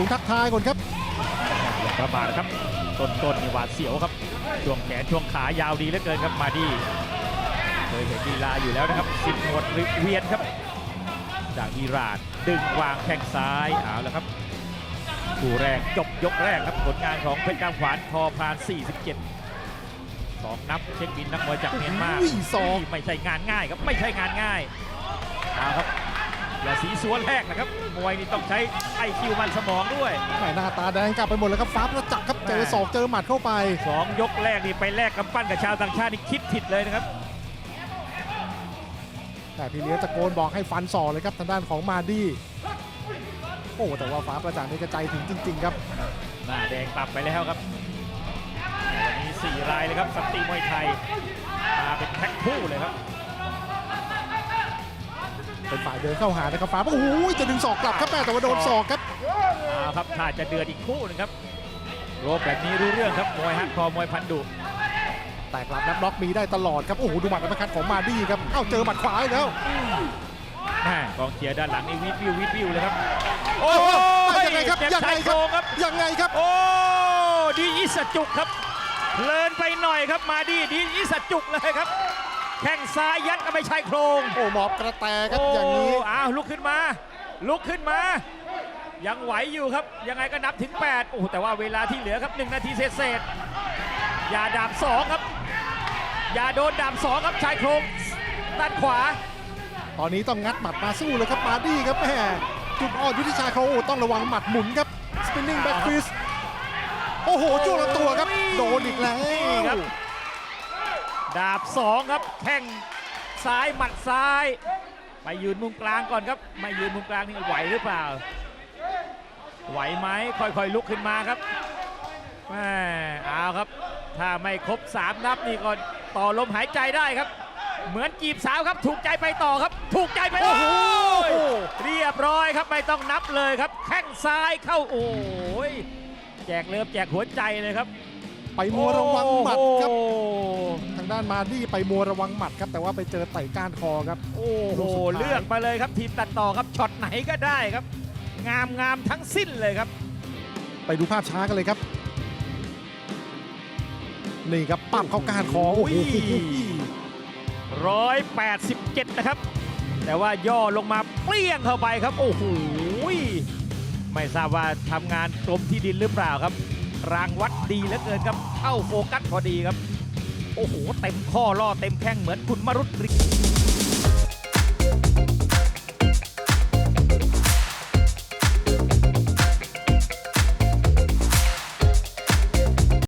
ถุงทักทายก่อนครับประมาทครับ ต้นต้นนี่หวาดเสียวครับ ช่วงแขนช่วงขายาวดีเหลือเกินครับมาดีเคยเห็นลีลาอยู่แล้วนะครับสิบหมวดเวียนครับ จากอิหร่านดึงวางแข้งซ้ายเอาแล้วครับคู่แรกจบยกแรกครับผลงานของเพชรกางขวานพอพาน 47สองนับเช็คบินนักมวยจากเมียนมาอุ้ยศอกไม่ใช่งานง่ายครับไม่ใช่งานง่ายเอาครับ อย่าสีสวนแรกนะครับมวยนี่ต้องใช้ไอคิวมันสมองด้วยแหม่หน้าตาแดงกลับไปหมดแล้วครับฟ้าประจักษ์ครับเจอศอกเจอหมัดเข้าไปสองยกแรกนี่ไปแลกกำปั้นกับชาวต่างชาตินี่คิดผิดเลยนะครับ แต่พี่เลี้ยงตะโกนบอกให้ฟันศอกเลยครับทางด้านของมาดี้โอ้แต่ว่าฟ้าประจักษ์นี่กระใจถึงจริง ๆ ครับหน้าแดงปรับไปแล้วครับวันนี้สี่รายเลยครับสันติมวยไทยมาเป็นแพ็คคู่เลยครับ เป็นฝ่ายเดินเข้าหานะครับฟ้าโอ้โหจะดึงศอกกลับครับแม่แต่ว่าโดนศอกครับเอาครับถ้าจะเดือดอีกคู่หนึงครับโรบแบบนี้รู้เรื่องครับมวยฮักคอมวยพันดุแต่กลับนับล็อกมีได้ตลอดครับโอ้โหดูหมัดอัปเปอร์คัตของมาดี้ครับเอ้าเจอหมัดขวาอีกแล้วแม่กองเชียร์ด้านหลังนี่วิดวิววิดวิวเลยครับโอ้เอ้ายังไงครับเจ็บยังไงชายคโครรับงครับยังไงครับ โอ้ดีอิสจุกครับเพลินไปหน่อยครับมาดีดีอิสจุกเลยครับ แข้งซ้ายยัดก็ไม่ใช่โครงโอ้หมอบกระแตครับอย่างนี้โอ้อ้าวลุกขึ้นมา ลุกขึ้นมา ยังไหวอยู่ครับ ยังไงก็นับถึง 8 โอ้โหแต่ว่าเวลาที่เหลือครับ 1 นาทีเศษๆอย่าดาบ2 ครับ อย่าโดนดาบ2 ครับชายโครงด้านขวา ตอนนี้ต้องงัดหมัดมาสู้เลยครับมาดี้ครับแม่จุดอ่อนยุทธิชายเขาโอ้ต้องระวังหมัดหมุนครับ spinning back fist โอ้โหจ้วงลำตัวครับ โดนอีกแล้นี่ครับว ดาบ2ครับ แข้งซ้ายหมัดซ้าย ไปยืนมุมกลางก่อนครับ ไม่ยืนมุมกลางนี่ไหวหรือเปล่า ไหวไหมค่อยๆลุกขึ้นมาครับแม่เอาครับ ถ้าไม่ครบ 3 นับนี่ก็ต่อลมหายใจได้ครับ เหมือนจีบสาวครับ ถูกใจไปต่อครับ ถูกใจไปโอ้โหโอ้ยเรียบร้อยครับไม่ต้องนับเลยครับ แข้งซ้ายเข้าโอ้ยแจกเลิฟแจกหัวใจเลยครับ ไปมัวระวังหมัดครับโอ้โหทาง ด้านมาดี้ไปมัวระวังหมัดครับแต่ว่าไปเจอไต่ก้านคอครับ โอ้ลูโหกสุดท้ายเลือกมาเลยครับทีมตัดต่อครับช็อตไหนก็ได้ครับ งามงามทั้งสิ้นเลยครับ ไปดูภาพช้ากันเลยครับ นี่ครับปั้มเข้าก้านคอโอ้โห187นะครับ แต่ว่าย่อลงมาเปรี้ยงเข้าไปครับ โอ้โหไม่ทราบว่าทำงานกรมที่ดินหรือเปล่าครับ รางวัดดีเหลือเกินครับเข้าโฟกัสพอดีครับ โอ้โห เต็มข้อล่อเต็มแข้งเหมือนคุณมรุตริ